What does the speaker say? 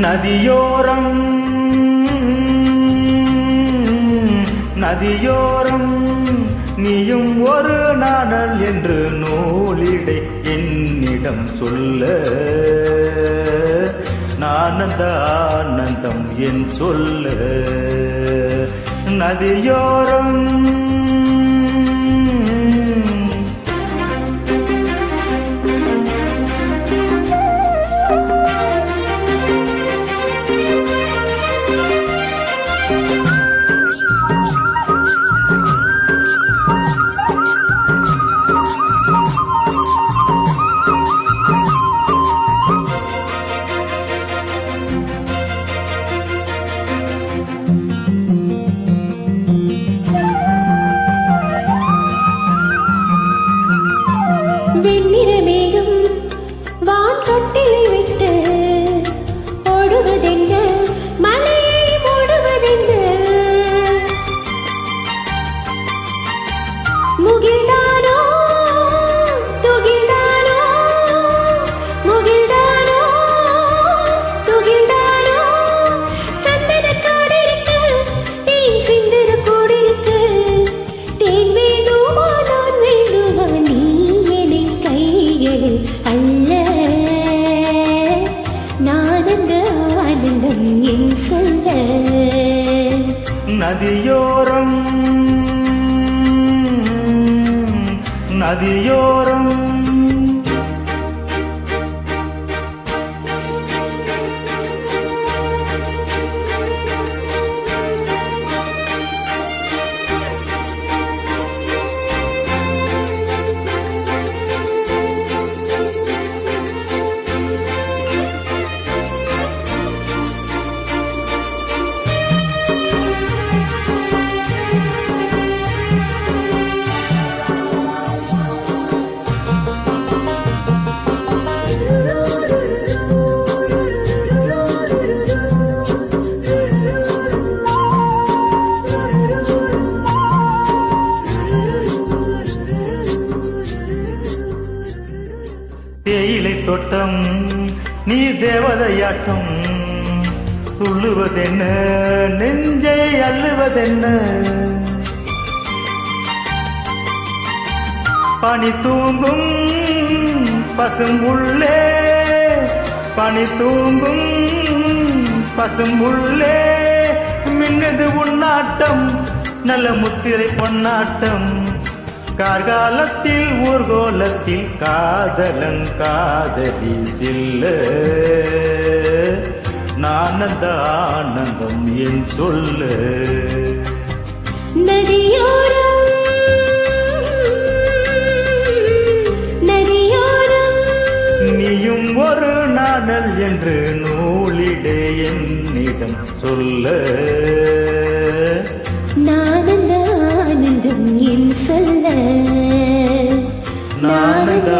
நதியோரம். நதியோரம் நீயும் ஒரு நாடல் என்று நூலிடை என்னிடம் சொல்ல. நானந்த ஆனந்தம் என் சொல்ல. நதியோரம் நதியோரம் நதியோரம் தேயிலை தோட்டம் நீ தேவதையாட்டம். துள்ளுவதென்ன நெஞ்சை அள்ளுவதென்ன? பனி தூங்கும் பசும் உள்ளே பனி தூங்கும் பசும் உள்ளே. மின்னது உன்னாட்டம் நல்ல முத்திரை பொன்னாட்டம். கார்காலத்தில் ஊர்கோலத்தில் காதலன் காதலி சில்ல. நானந்த ஆனந்தம் என் சொல்ல. நதியோரம் நதியோரம். நீயும் ஒரு நாடல் என்று நூலிடே என்னிடம் சொல்ல. நானந்த என் சொல்ல நானந்த